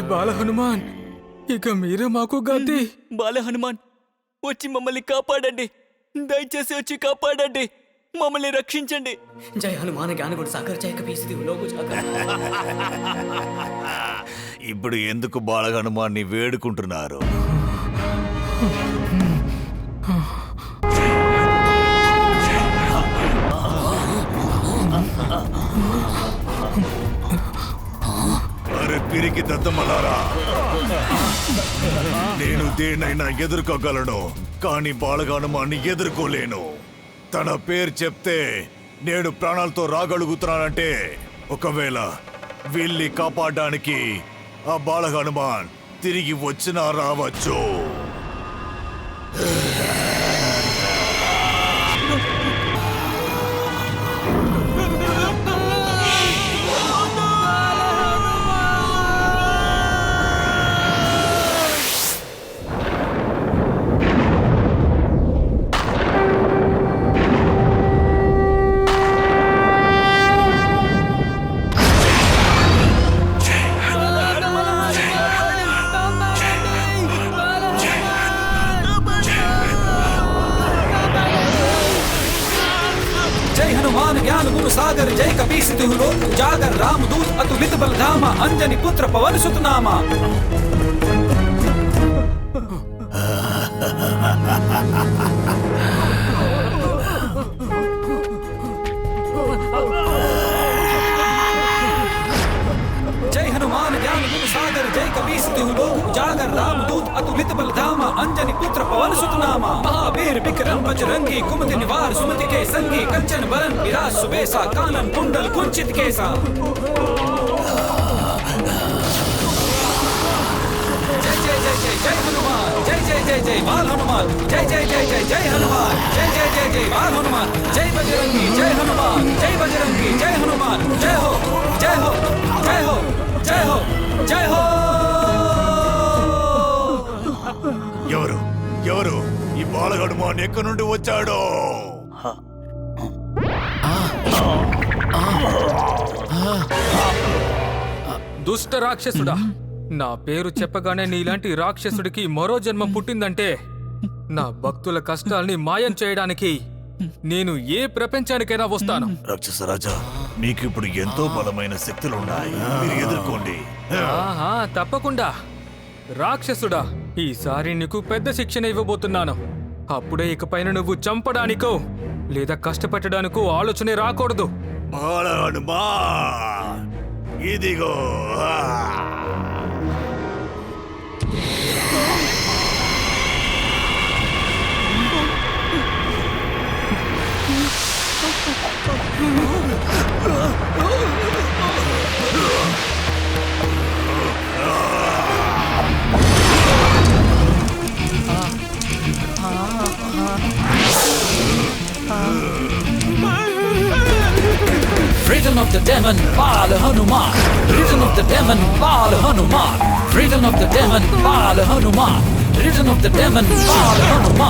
బాల హనుమాన్ ఇక మీరే మాకు గతి. బాల హనుమాన్ వచ్చి మమ్మల్ని కాపాడండి. దయచేసి వచ్చి కాపాడండి. మమ్మల్ని రక్షించండి. జై హనుమాన్ జ్ఞానగుడు కూడా చేయక జై ఇప్పుడు ఎందుకు బాల హనుమాన్ని వేడుకుంటున్నారు? పిరికి దద్దమలారా? నేను దేనైనా ఎదుర్కోగలను కానీ బాలగానుమాన్ని ఎదుర్కోలేను. తన పేరు చెప్తే నేను ప్రాణాలతో రాగలుగుతున్నానంటే ఒకవేళ వీళ్ళని కాపాడడానికి ఆ బాలహనుమాన్ తిరిగి వచ్చినా రావచ్చు. जय हनुमान ज्ञान गुरु सागर जय कपीस तिहु लोक उजागर राम दूत अतुलित बल धामा अंजनी पुत्र पवन सुत नामा कपीस तिहु लोक राम दूत अतुलित बल धामा अंजनी पुत्र पवन सुत नामा महावीर विक्रम बजरंगी कुमति निवार सुमति के संगी कंचन बरन विराज सुबेसा कानन कुंडल कुंचित केसा जय जय जय जय जय हनुमान जय जय जय जय बाल हनुमान जय जय जय जय जय हनुमान जय जय जय जय बाल हनुमान जय बजरंगी जय हनुमान जय बजरंगी जय हनुमान जय हो जय हो जय हो जय हो जय हो హనుమాన్ ఎక్కడి నుండి వచ్చాడో? దుష్ట రాక్షసుడా నా పేరు చెప్పగానే నీలాంటి రాక్షసుడికి మరో జన్మ పుట్టిందంటే నా భక్తుల కష్టాల్ని మాయం చేయడానికి నేను ఏ ప్రపంచానికైనా వస్తాను. రాక్షస రాజా మీకు ఇప్పుడు ఎంతో బలమైన శక్తులు ఉన్నాయి మీరు ఎదుర్కోండి. ఆహా తప్పకుండా. రాక్షసుడా ఈసారి నీకు పెద్ద శిక్షణ ఇవ్వబోతున్నాను. అప్పుడే ఇకపైన నువ్వు చంపడానికో లేదా కష్టపెట్టడానికో ఆలోచనే రాకూడదు. బాల హనుమాన్ ఇదిగో. Demon, Baal Hanuman. Freedom of the demon, Baal Hanuman. Freedom of the demon, Baal Hanuman. Freedom of the demon, Baal Hanuman.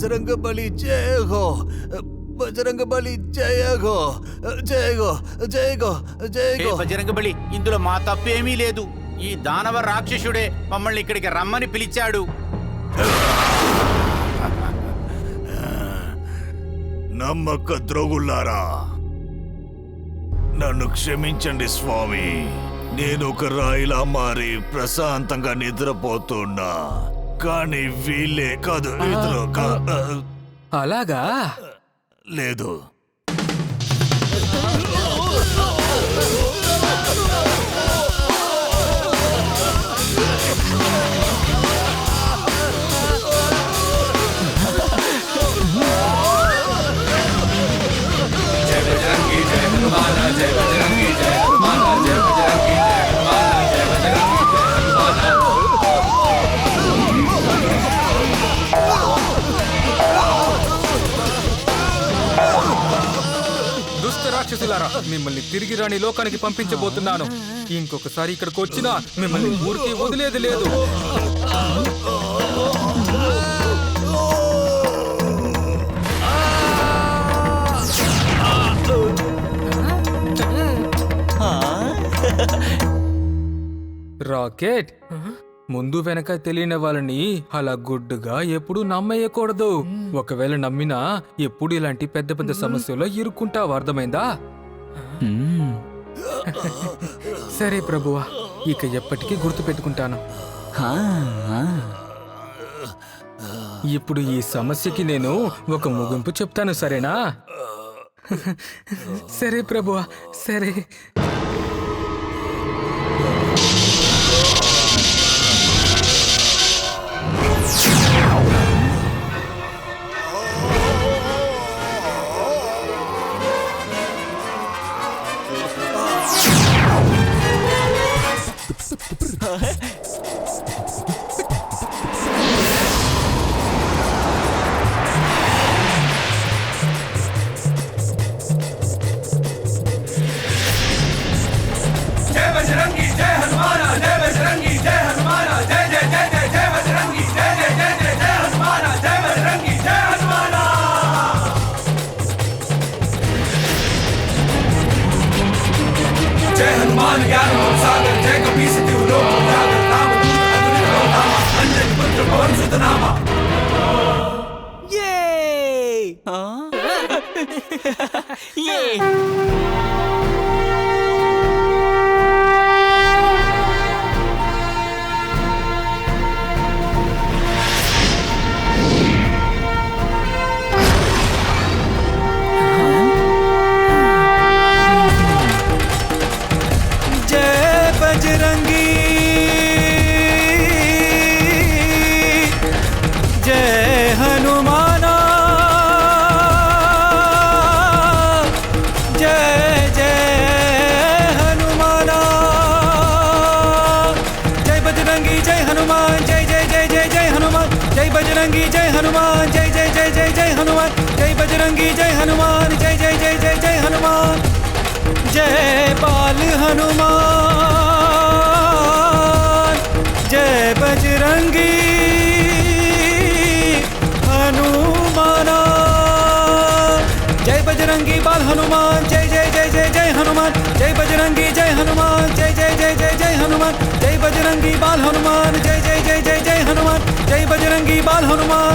Bajrang Bali జయ హో బజరంగ బలి జయ హో జయ హో జయ హో జయ హో బజరంగ బలి ఇందులో మా తప్పేమీ లేదు. ఈ దానవ రాక్షసుడే మమ్మల్ని ఇక్కడికి రమ్మని పిలిచాడు. నమ్మక ద్రోగులారా నన్ను క్షమించండి స్వామి. నేను ఒక రాయిలా మారి ప్రశాంతంగా నిద్రపోతున్నా. కానీ వీళ్ళే కాదు ఇతరు అలాగా? లేదు. రాక్షసులారా మిమ్మల్ని తిరిగి రాని లోకానికి పంపించబోతున్నాను. ఇంకొకసారి ఇక్కడికి వచ్చినా మిమ్మల్ని ఊరికి వదిలేది లేదు. రాకెట్. ముందు వెనక తెలియని వాళ్ళని అలా గుడ్డుగా ఎప్పుడు నమ్మేయకూడదు. ఒకవేళ నమ్మినా ఎప్పుడు ఇలాంటి పెద్ద పెద్ద సమస్యలో ఇరుక్కుంటావు అర్థమైందా? సరే ప్రభువా ఇక ఎప్పటికీ గుర్తు పెట్టుకుంటాను. ఇప్పుడు ఈ సమస్యకి నేను ఒక ముగింపు చెప్తాను సరేనా? సరే ప్రభువా సరే. जय बजरंगी जय हनुमाना जय बजरंगी जय हनुमाना పరిశుద్ధ నామ Yay! Huh? Yay! बजरंगी जय हनुमान जय जय जय जय जय हनुमान जय बजरंगी जय हनुमान जय जय जय जय जय हनुमान जय बजरंगी जय हनुमान जय जय जय जय जय हनुमान जय बाल हनुमान जय बजरंगी हनुमाना जय बजरंगी बाल हनुमान जय जय जय जय जय हनुमान जय बजरंगी जय हनुमान जय जय हनुमान, जय बजरंगी बाल हनुमान, जय जय जय जय जय हनुमान, जय बजरंगी बाल हनुमान।